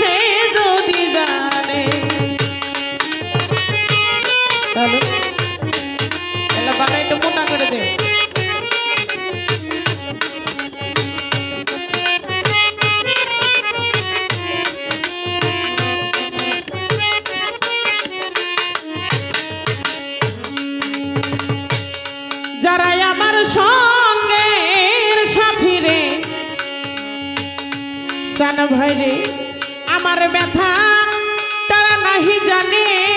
মানছে যদি জানে। তাহলে? এলা বানাই একটু মোটা করে দে। যারা আমার সঙ্গে সাথী রে, সান ভাই ব্যথা তারা নাহি জানে।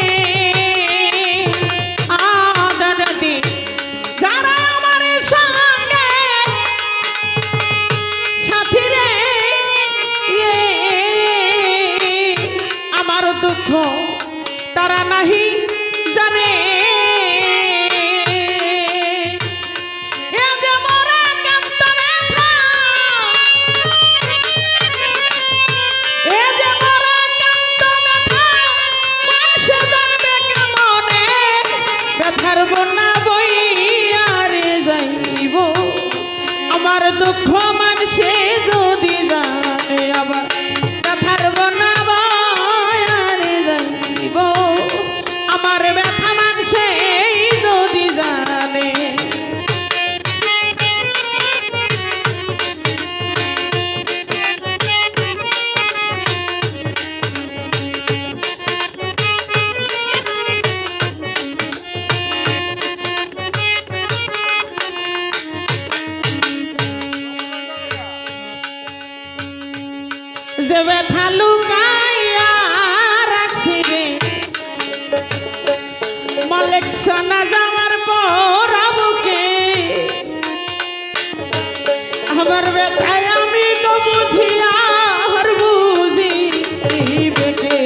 আমার ব্যথা মানছে যদি জানে। যে ব্যথা লুকাইয়া মালিক যাওয়ার পর আবুকে আমার ব্যথায় আমি তো বুঝিয়া হর বুঝি বেকে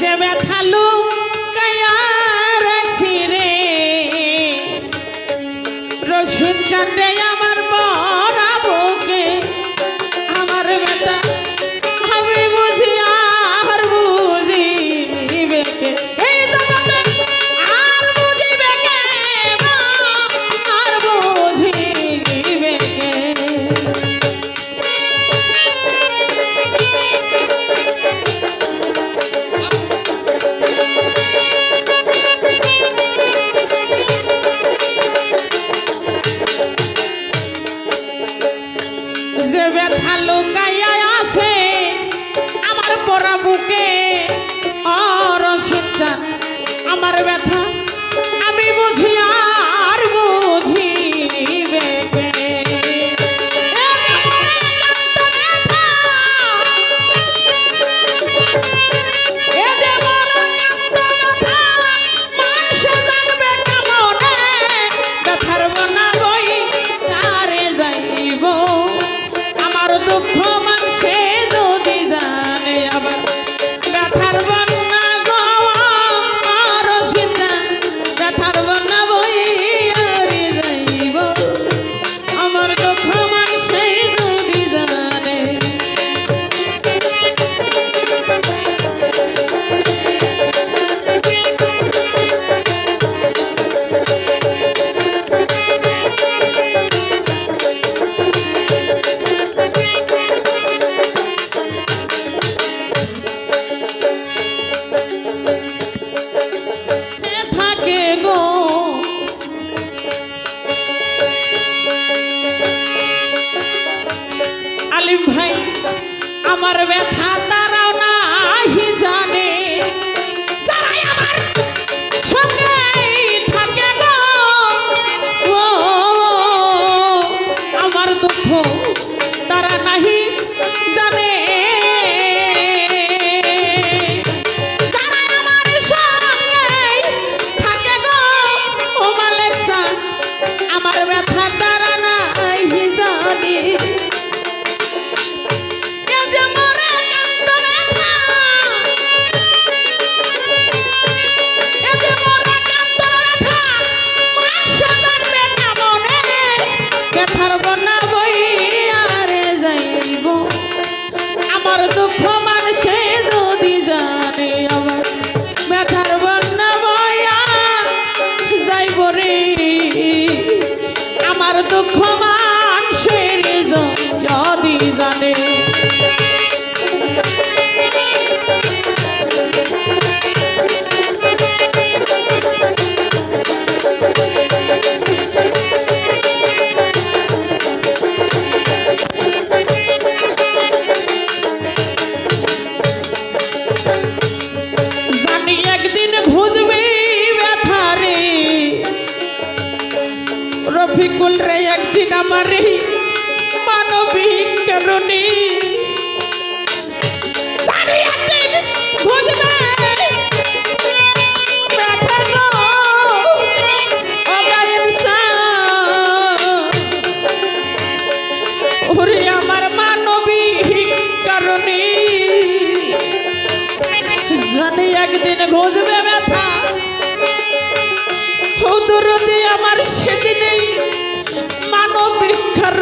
যে ব্যথা ব্যথা লুকাইয়া আছে। আমার পরা বুকে অরসিচ্ছা আমার ব্যথা ভাই, আমার ব্যথা তারাও নাহি জানে। যারাই আমার সঙ্গেই থাকে আমার দুঃখ তারা নাহি জানে। জানে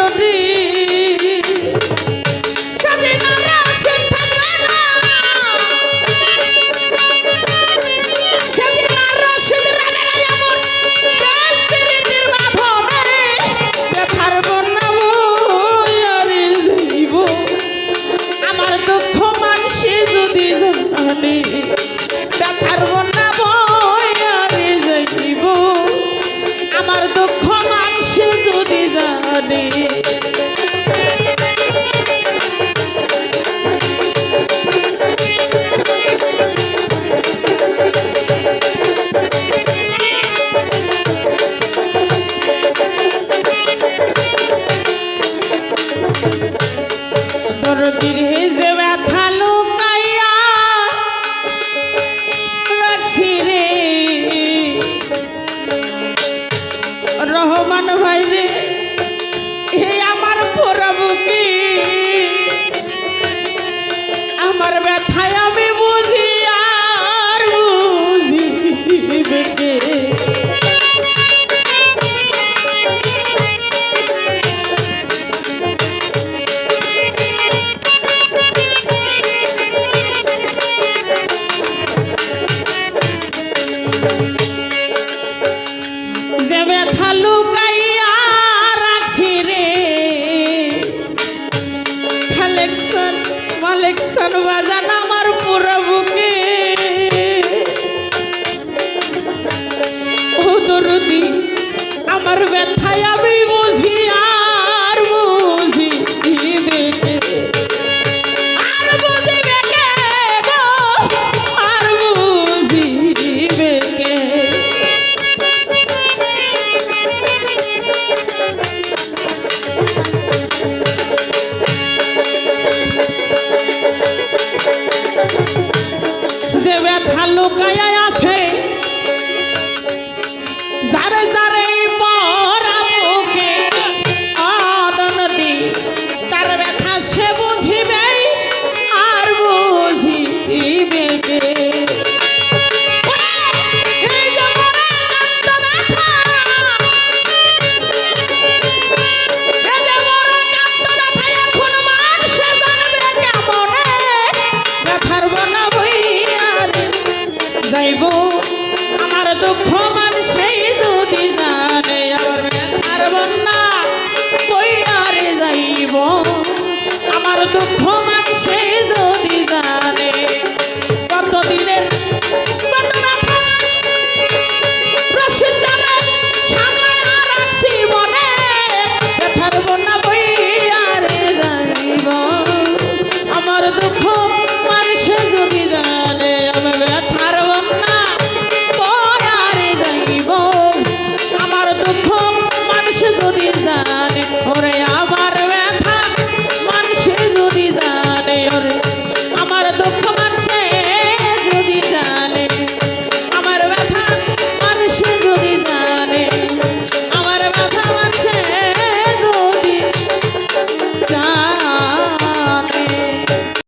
মানবিক ভাই রে